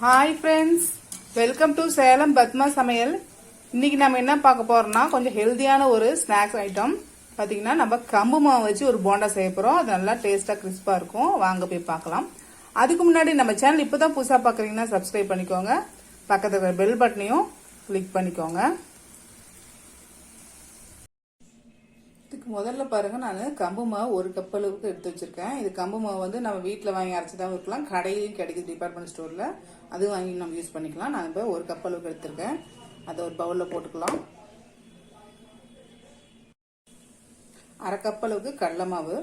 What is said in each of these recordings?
Hi friends welcome to Salem Padma சமையல் இன்னைக்கு நம்ம என்ன பார்க்க போறோம்னா கொஞ்சம் ஹெல்தியான ஒரு ஸ்நாக்ஸ் ஐட்டம் பார்த்தீங்கன்னா நம்ம கம்பு மாவு வச்சு ஒரு போண்டா செய்ய போறோம். அது நல்லா டேஸ்டா கிறிஸ்பா இருக்கும். வாங்க போய் பார்க்கலாம். அதுக்கு முன்னாடி நம்ம சேனல் இப்பதான் புதுசா பாக்குறீங்கன்னா சப்ஸ்கிரைப் பண்ணிக்கோங்க. பக்கத்துல பெல் பட்டனையும் கிளிக் பண்ணிக்கோங்க. இதுக்கு முதல்ல பாருங்க நான் கம்பு மாவு ஒரு கப் அளவுக்கு எடுத்து வச்சிருக்கேன். இது கம்பு மாவு வந்து நம்ம வீட்டில் வாங்கி அரைச்சிதான் இருக்கலாம் கடையிலையும் கிடைக்குது டிபார்ட்மெண்ட் ஸ்டோர்ல அது வாங்கி நம்ம யூஸ் பண்ணிக்கலாம். நான் இப்போ ஒரு கப் அளவுக்கு எடுத்திருக்கேன். அதை ஒரு பவுலில் போட்டுக்கலாம். அரை கப் அளவுக்கு கடலை மாவு.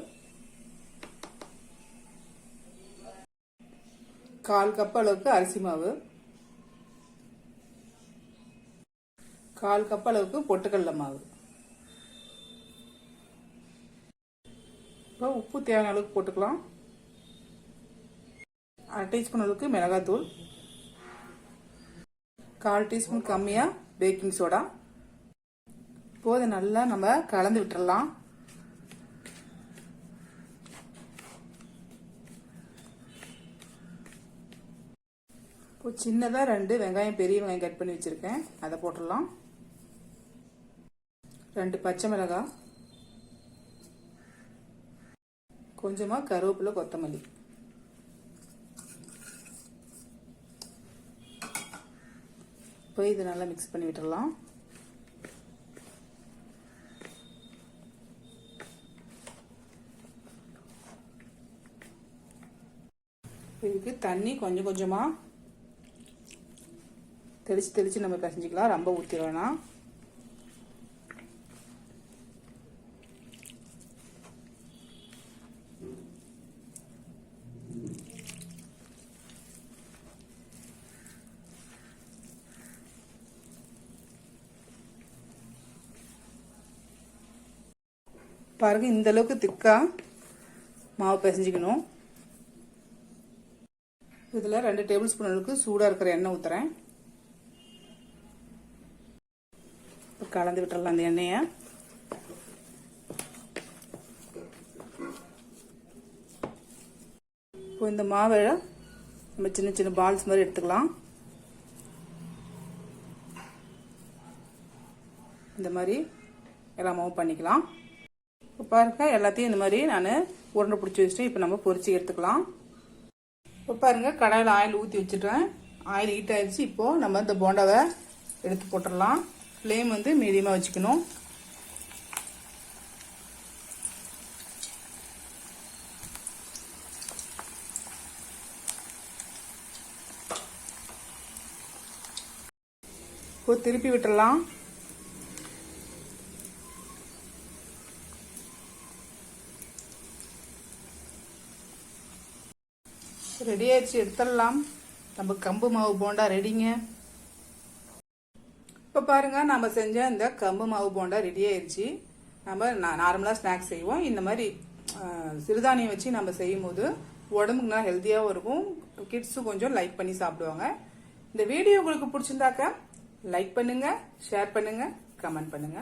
கால் கப் அளவுக்கு அரிசி மாவு. கால் கப் அளவுக்கு பொட்டுக்கடலை மாவு இப்போ உப்பு தேவையான அளவுக்கு போட்டுக்கலாம். அரை டீஸ்பூன் அளவுக்கு மிளகாத்தூள். கால் டீஸ்பூன் கம்மியாக பேக்கிங் சோடா. இப்போது நல்லா நம்ம கலந்து விட்டுறலாம். இப்போ சின்னதாக ரெண்டு வெங்காயம் பெரிய வெங்காயம் கட் பண்ணி வச்சுருக்கேன். அதை போட்டுடலாம் ரெண்டு பச்சை மிளகாய். கொஞ்சமாக கருவேப்பிலை கொத்தமல்லி. இப்போ இது நல்லா மிக்ஸ் பண்ணி விட்டுடலாம் இதுக்கு தண்ணி கொஞ்சம் கொஞ்சமாக தெளித்து தெளித்து நம்ம பிசைஞ்சிக்கலாம். ரொம்ப ஊற்றிட பாருங்க இந்த அளவுக்கு திக்கா மாவு பிசைஞ்சிக்கணும். இதில் ரெண்டு டேபிள் ஸ்பூன் அளவுக்கு சூடாக இருக்கிற எண்ணெய் ஊற்றுறேன் இப்போ கலந்து விட்டுறலாம் அந்த எண்ணெயை. இப்போ இந்த மாவை நம்ம சின்ன சின்ன பால்ஸ் மாதிரி எடுத்துக்கலாம். இந்த மாதிரி எல்லா மாவும் பண்ணிக்கலாம். இப்போ பாருங்க எல்லாத்தையும் இந்த மாதிரி நான் உருண்டை பிடிச்சி வச்சுட்டு இப்போ நம்ம பொறிச்சி எடுத்துக்கலாம். இப்போ பாருங்க கடாயில் ஆயில் ஊற்றி வச்சுட்டேன் ஆயில் ஹீட் ஆயிடுச்சு இப்போது நம்ம இந்த போண்டாவை எடுத்து போட்டுடலாம். ஃப்ளேம் வந்து மீடியமாக வச்சுக்கணும். இப்போ திருப்பி விட்டுடலாம். ரெடி ஆயிடுச்சு எடுத்துடலாம். நம்ம கம்பு மாவு போண்டா ரெடிங்க இப்போ பாருங்க நம்ம செஞ்ச இந்த கம்பு மாவு போண்டா ரெடி ஆயிடுச்சு. நம்ம நார்மலாக ஸ்நாக்ஸ் செய்வோம். இந்த மாதிரி சிறுதானியம் வச்சு நம்ம செய்யும் போது உடம்புக்கு நல்லா ஹெல்த்தியாகவும் இருக்கும். கிட்ஸும் கொஞ்சம் லைக் பண்ணி சாப்பிடுவாங்க. இந்த வீடியோ உங்களுக்கு பிடிச்சிருந்தாக்க லைக் பண்ணுங்க ஷேர் பண்ணுங்க கமெண்ட் பண்ணுங்க.